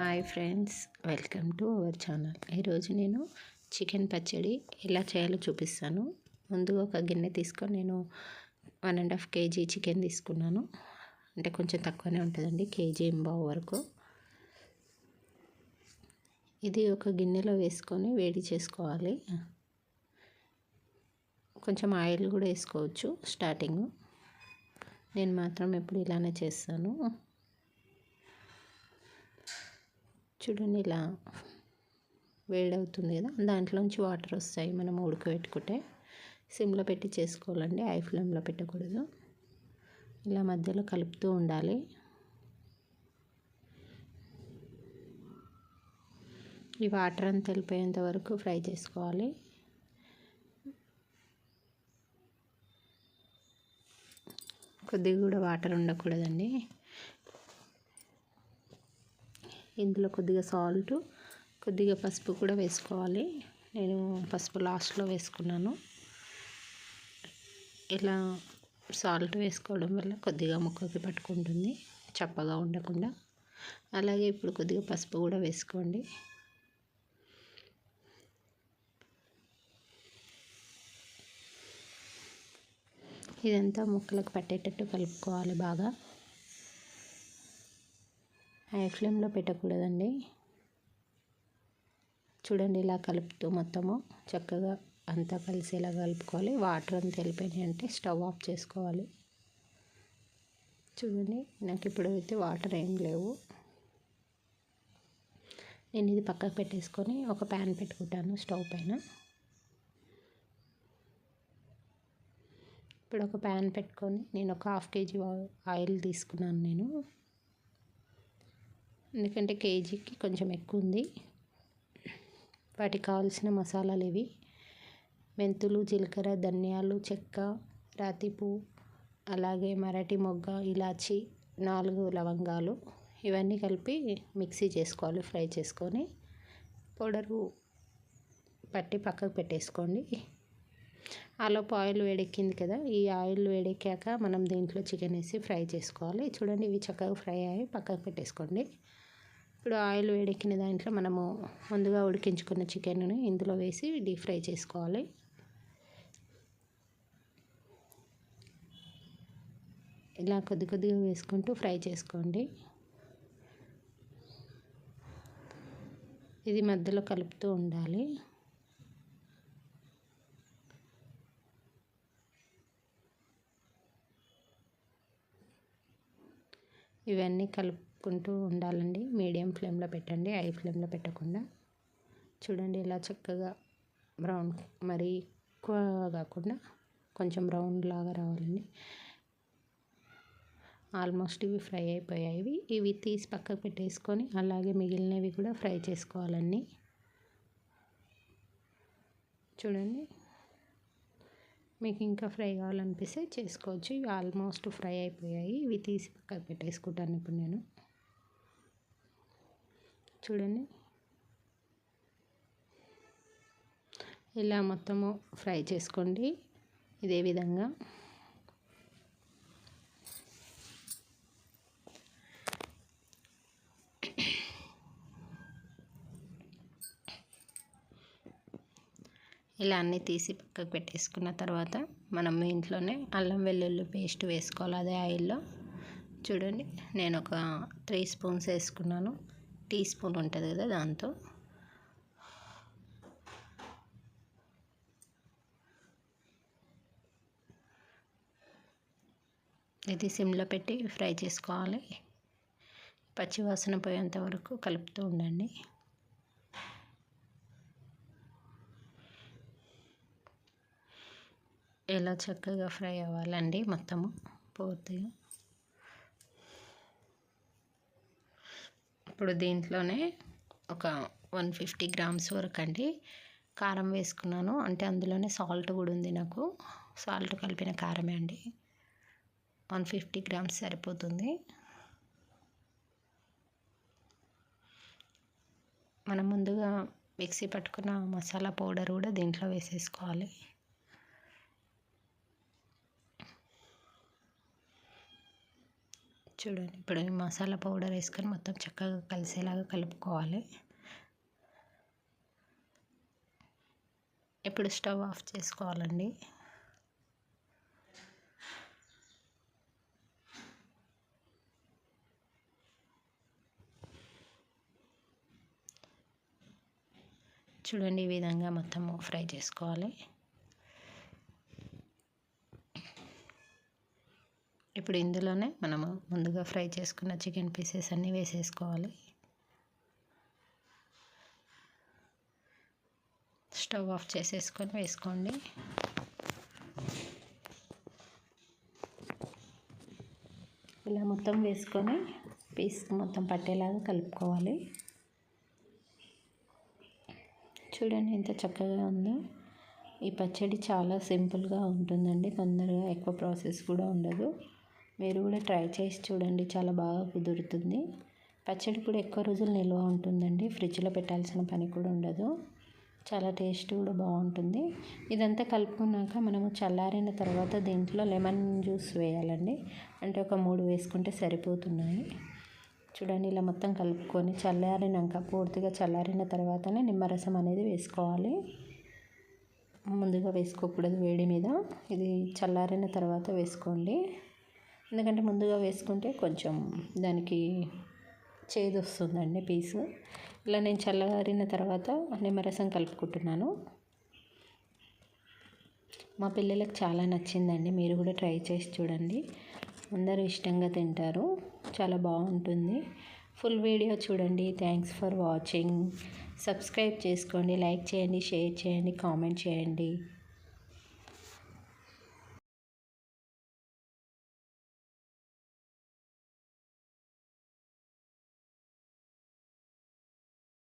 Hi friends welcome to our channel ఈరోజు నేను chicken పచ్చడి ఎలా చేయాలో చూపిస్తాను. ముందుగా ఒక గిన్నె తీసుకొని నేను one and half KG chicken తీసుకున్నాను. అంటే కొంచెం తక్కువనే ఉంటుందండి కేజీ బావు వరకు. ఇది ఒక గిన్నెలో వేసుకొని వేడి చేసుకోవాలి. కొంచెం ఆయిల్ కూడా వేసుకోవచ్చు స్టార్టింగ్ నేను మాత్రం ఎప్పుడు ఇలానే చేస్తాను. చూడండి ఇలా వేడవుతుంది కదా దాంట్లోంచి వాటర్ వస్తాయి మనం ఉడకబెట్టుకుంటే. సిమ్లో పెట్టి చేసుకోవాలండి ఐ ఫ్లేమ్లో పెట్టకూడదు. ఇలా మధ్యలో కలుపుతూ ఉండాలి. ఈ వాటర్ అంతా వెళ్ళిపోయేంత వరకు ఫ్రై చేసుకోవాలి. కొద్దిగా కూడా వాటర్ ఉండకూడదండి. ఇందులో కొద్దిగా సాల్ట్ కొద్దిగా పసుపు కూడా వేసుకోవాలి. నేను పసుపు లాస్ట్లో వేసుకున్నాను. ఇలా సాల్ట్ వేసుకోవడం వల్ల కొద్దిగా ముక్కకి పట్టుకుంటుంది చప్పగా ఉండకుండా. అలాగే ఇప్పుడు కొద్దిగా పసుపు కూడా వేసుకోండి. ఇదంతా ముక్కలకు పట్టేటట్టు కలుపుకోవాలి బాగా. హై ఫ్లేమ్లో పెట్టకూడదండి. చూడండి ఇలా కలుపుతూ మొత్తము చక్కగా అంతా కలిసేలా కలుపుకోవాలి. వాటర్ అంతా వెళ్ళిపోయినాయి అంటే స్టవ్ ఆఫ్ చేసుకోవాలి. చూడండి నాకు ఇప్పుడు అయితే వాటర్ ఏం లేవు. నేను ఇది పక్కకు పెట్టేసుకొని ఒక ప్యాన్ పెట్టుకుంటాను స్టవ్ పైన. ఇప్పుడు ఒక ప్యాన్ పెట్టుకొని నేను ఒక హాఫ్ కేజీ ఆయిల్ తీసుకున్నాను నేను. ఎందుకంటే కేజీకి కొంచెం ఎక్కువ ఉంది వాటికి కావాల్సిన మసాలాలు ఇవి. మెంతులు జీలకర్ర ధనియాలు చెక్క రాతిపు అలాగే మరాఠీ మొగ్గ ఇలాచి నాలుగు లవంగాలు ఇవన్నీ కలిపి మిక్సీ చేసుకోవాలి ఫ్రై చేసుకొని. పౌడరు పట్టి పక్కకు పెట్టేసుకోండి. ఆలోపు ఆయిల్ వేడెక్కింది కదా ఈ ఆయిల్ వేడెక్కాక మనం దీంట్లో చికెన్ వేసి ఫ్రై చేసుకోవాలి. చూడండి ఇవి చక్కగా ఫ్రై అయ్యి పక్కకు పెట్టేసుకోండి. ఇప్పుడు ఆయిల్ వేడెక్కిన దాంట్లో మనము ముందుగా ఉడికించుకున్న చికెన్ని ఇందులో వేసి డీప్ ఫ్రై చేసుకోవాలి. ఇలా కొద్ది కొద్దిగా వేసుకుంటూ ఫ్రై చేసుకోండి. ఇది మధ్యలో కలుపుతూ ఉండాలి. ఇవన్నీ కలుపు కలుపుకుంటూ ఉండాలండి. మీడియం ఫ్లేమ్లో పెట్టండి. హై ఫ్లేమ్లో పెట్టకుండా చూడండి ఇలా చక్కగా బ్రౌన్ మరి ఎక్కువ కాకుండా కొంచెం బ్రౌన్ లాగా రావాలండి. ఆల్మోస్ట్ ఇవి ఫ్రై అయిపోయాయి. ఇవి తీసి పక్కకు పెట్టేసుకొని అలాగే మిగిలినవి కూడా ఫ్రై చేసుకోవాలండి. చూడండి. మీకు ఇంకా ఫ్రై కావాలనిపిస్తే చేసుకోవచ్చు. ఇవి ఆల్మోస్ట్ ఫ్రై అయిపోయాయి. ఇవి తీసి పక్కకు పెట్టేసుకుంటాను ఇప్పుడు నేను. చూడండి. ఇలా మొత్తము ఫ్రై చేసుకోండి. ఇదే విధంగా. ఇలా అన్నీ తీసి పక్కకు పెట్టేసుకున్న తర్వాత మనం ఇంట్లోనే అల్లం వెల్లుల్లి పేస్ట్ వేసుకోవాలి అదే ఆయిల్లో. చూడండి నేను ఒక త్రీ స్పూన్స్ వేసుకున్నాను. టీ స్పూన్ ఉంటుంది కదా దాంతో. ఇది సిమ్లో పెట్టి ఫ్రై చేసుకోవాలి. పచ్చివాసన పోయేంత వరకు కలుపుతూ ఉండండి. ఎలా చక్కగా ఫ్రై అవ్వాలండి మొత్తము పూర్తిగా. ఇప్పుడు దీంట్లోనే ఒక వన్ ఫిఫ్టీ గ్రామ్స్ వరకు అండి. కారం వేసుకున్నాను. అంటే అందులోనే సాల్ట్ కూడా ఉంది నాకు. సాల్ట్ కలిపిన కారమే అండి. వన్ ఫిఫ్టీ గ్రామ్స్ సరిపోతుంది. మనం ముందుగా మిక్సీ పట్టుకున్న మసాలా పౌడర్ కూడా దీంట్లో వేసేసుకోవాలి. చూడండి. ఇప్పుడు ఈ మసాలా పౌడర్ వేసుకొని మొత్తం చక్కగా కలిసేలాగా కలుపుకోవాలి. ఇప్పుడు స్టవ్ ఆఫ్ చేసుకోవాలండి. చూడండి ఈ విధంగా మొత్తము ఫ్రై చేసుకోవాలి. ఇప్పుడు ఇందులోనే మనము ముందుగా ఫ్రై చేసుకున్న చికెన్ పీసెస్ అన్నీ వేసేసుకోవాలి. స్టవ్ ఆఫ్ చేసేసుకొని వేసుకోండి. ఇలా మొత్తం వేసుకొని పీస్ మొత్తం పట్టేలాగా కలుపుకోవాలి. చూడండి ఎంత చక్కగా ఉందో. ఈ పచ్చడి చాలా సింపుల్గా ఉంటుందండి. తొందరగా ఎక్కువ ప్రాసెస్ కూడా ఉండదు. మీరు కూడా ట్రై చేసి చూడండి. చాలా బాగా కుదురుతుంది. పచ్చడి కూడా ఎక్కువ రోజులు నిల్వ ఉంటుందండి. ఫ్రిడ్జ్లో పెట్టాల్సిన పని కూడా ఉండదు. చాలా టేస్ట్ కూడా బాగుంటుంది. ఇదంతా కలుపుకున్నాక మనము చల్లారిన తర్వాత దీంట్లో లెమన్ జ్యూస్ వేయాలండి. అంటే ఒక మూడు వేసుకుంటే సరిపోతున్నాయి. చూడండి ఇలా మొత్తం కలుపుకొని చల్లారినాక పూర్తిగా చల్లారిన తర్వాతనే నిమ్మరసం అనేది వేసుకోవాలి. ముందుగా వేసుకోకూడదు వేడి మీద. ఇది చల్లారిన తర్వాత వేసుకోండి. ఎందుకంటే ముందుగా వేసుకుంటే కొంచెం దానికి చేదు వస్తుందండి పీసు. ఇలా నేను చల్లగారిన తర్వాత నిమ్మరసం కలుపుకుంటున్నాను. మా పిల్లలకు చాలా నచ్చిందండి. మీరు కూడా ట్రై చేసి చూడండి. అందరూ ఇష్టంగా తింటారు. చాలా బాగుంటుంది. ఫుల్ వీడియో చూడండి. Thanks for watching. సబ్స్క్రైబ్ చేసుకోండి. లైక్ చేయండి. షేర్ చేయండి. కామెంట్ చేయండి.